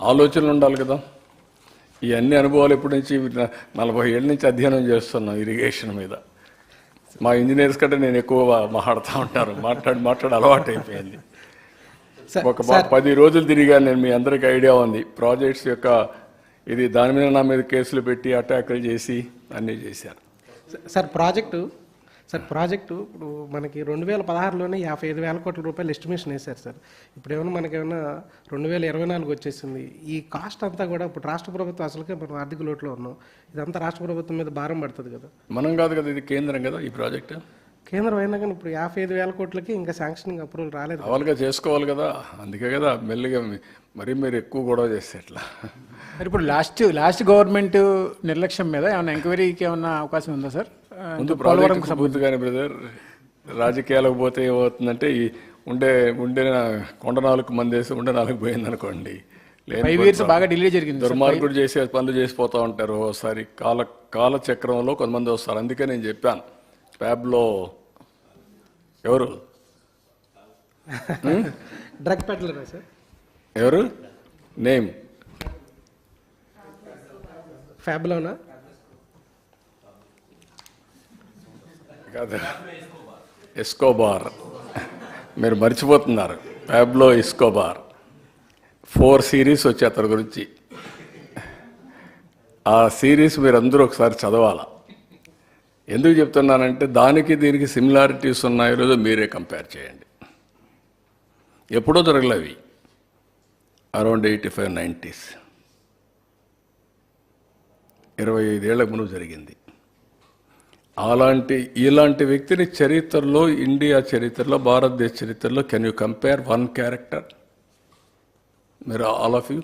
ఆలోచనలు ఉండాలి కదా. ఈ అన్ని అనుభవాలు ఎప్పటి నుంచి నలభై ఏళ్ళ నుంచి అధ్యయనం చేస్తున్నాం ఇరిగేషన్ మీద. మా ఇంజనీర్స్ కంటే నేను ఎక్కువ మాట్లాడుతూ ఉంటాను. మాట్లాడి మాట్లాడి అలవాటు అయిపోయింది. ఒక పది రోజులు తిరిగాను నేను మీ అందరికి ఐడియా ఉంది. ప్రాజెక్ట్స్ యొక్క ఇది దాని మీద నా మీద కేసులు పెట్టి అటాకులు చేసి అన్నీ చేశారు. సార్ ప్రాజెక్టు సార్ ప్రాజెక్టు ఇప్పుడు మనకి రెండు వేల పదహారులోనే యాభై ఐదు వేల కోట్ల రూపాయలు ఎస్టిమేషన్ వేశారు సార్. ఇప్పుడు ఏమైనా మనకేమైనా రెండు వేల ఇరవై నాలుగు వచ్చేసింది. ఈ కాస్ట్ అంతా కూడా ఇప్పుడు రాష్ట్ర ప్రభుత్వం అసలుకే మనం ఆర్థిక లోటులో ఉన్నాం. ఇదంతా రాష్ట్ర ప్రభుత్వం మీద భారం పడుతుంది కదా. మనం కాదు కదా ఇది కేంద్రం కదా ఈ ప్రాజెక్ట్? కేంద్రం అయినా కానీ ఇప్పుడు యాభై ఐదు వేల కోట్లకి ఇంకా శాంక్షనింగ్ అప్రూవల్ రాలేదు అవలుగా చేసుకోవాలి కదా. అందుకే కదా మెల్లిగా మరీ మీరు ఎక్కువ గొడవ చేస్తే ఎట్లా? మరి ఇప్పుడు లాస్ట్ లాస్ట్ గవర్నమెంట్ నిర్లక్ష్యం మీద ఏమైనా ఎంక్వైరీకి ఏమైనా అవకాశం ఉందా సార్? ముందు పోలవరం ప్రాజెక్ట్ పూర్తిగానే బ్రదర్ రాజకీయాలకు పోతే ఏమవుతుందంటే ఈ ఉండే ఉండే కొండ నాలుగు మంది వేసి ఉండే నాలుగు పోయింది అనుకోండి ఫైవ్ ఇయర్స్ బాగా డిలే జరిగింది. దుర్మార్గుడు చేసే పనులు చేసిపోతూ ఉంటారు. ఒకసారి కాల కాల చక్రంలో కొంతమంది వస్తారు. అందుకే నేను చెప్పాను. ప్యాబ్లో ఎవరు? డ్రగ్ పెట్లరా సార్ ఎవరు? నేమ్ ఫ్యాబ్లోనా కాదు. ఎస్కోబార్. మీరు మర్చిపోతున్నారు. Pablo Escobar. ఫోర్ సిరీస్ వచ్చి అతని గురించి. ఆ సిరీస్ మీరు అందరూ ఒకసారి చదవాల? ఎందుకు చెప్తున్నానంటే దానికి దీనికి సిమిలారిటీస్ ఉన్నాయో లేదో మీరే కంపేర్ చేయండి. ఎప్పుడో జరగలేవి అరౌండ్ ఎయిటీ ఫైవ్ నైంటీస్. ఇరవై ఐదేళ్ళ ముందు జరిగింది. అలాంటి ఇలాంటి వ్యక్తిని చరిత్రలో ఇండియా చరిత్రలో భారతదేశ చరిత్రలో can you compare one character మీరు all of you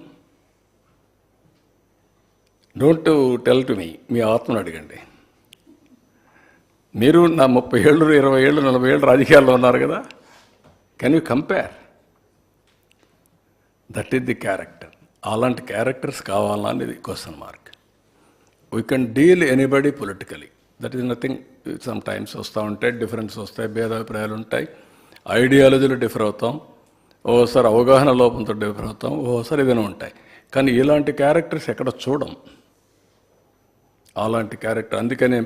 don't tell to me మీ ఆత్మను అడగండి. మీరు నా ముప్పై ఏళ్ళు ఇరవై ఏళ్ళు నలభై ఏళ్ళు రాజకీయాల్లో ఉన్నారు కదా? Can you compare that is the character అలాంటి క్యారెక్టర్స్ కావాలా అనేది question mark we can deal anybody politically that is nothing sometimes వస్తూ ఉంటాయి డిఫరెన్స్ వస్తాయి భేదాభిప్రాయాలు ఉంటాయి. ఐడియాలజీలు డిఫర్ అవుతాం. ఓసారి అవగాహన లోపంతో డిఫర్ అవుతాం. ఓసారి ఏదైనా ఉంటాయి. కానీ ఇలాంటి క్యారెక్టర్స్ ఎక్కడ చూడం. అలాంటి క్యారెక్టర్ అందుకనే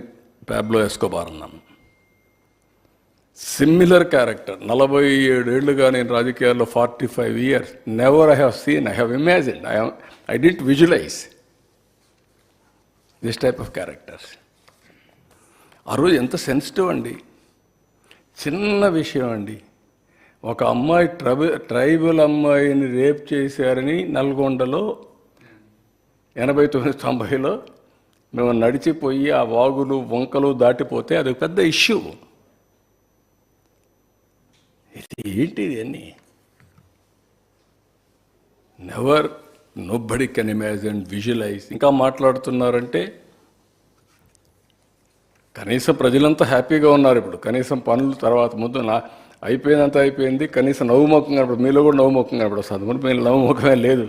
ప్యాబ్లో ఎస్కోబార్ అన్నాం సిమిలర్ క్యారెక్టర్ నలభై ఏడేళ్ళుగా నేను రాజకీయాల్లో forty five years never I have seen I have imagine I I didn't visualize this type of characters ఆ రోజు ఎంత సెన్సిటివ్ అండి. చిన్న విషయం అండి. ఒక అమ్మాయి ట్రబు ట్రైబల్ అమ్మాయిని రేప్ చేశారని నల్గొండలో ఎనభై తొమ్మిది తొంభైలో మేము నడిచిపోయి ఆ వాగులు వంకలు దాటిపోతే అది పెద్ద ఇష్యూ. ఇది ఏంటి ఇది never nobody can imagine visualize ఇంకా మాట్లాడుతున్నారంటే కనీసం ప్రజలంతా హ్యాపీగా ఉన్నారు ఇప్పుడు. కనీసం పనులు తర్వాత ముందు నా అయిపోయినంత అయిపోయింది. కనీసం నవ్వుముఖం కనపడు మీలో కూడా నవ్వుముఖం కనపడు వస్తుంది ముందు మీరు నవ్వుముఖమే లేదు.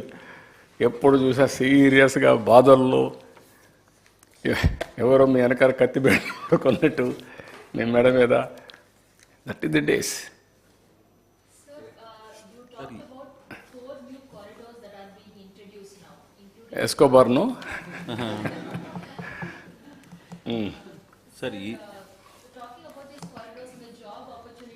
ఎప్పుడు చూసా సీరియస్గా బాధల్లో. ఎవరో మీ వెనకాల కత్తి పెట్టుకున్నట్టు మీ మెడ మీద. దట్ ఇస్ ది డేస్ ఎస్కోబార్ను సార్ ఈ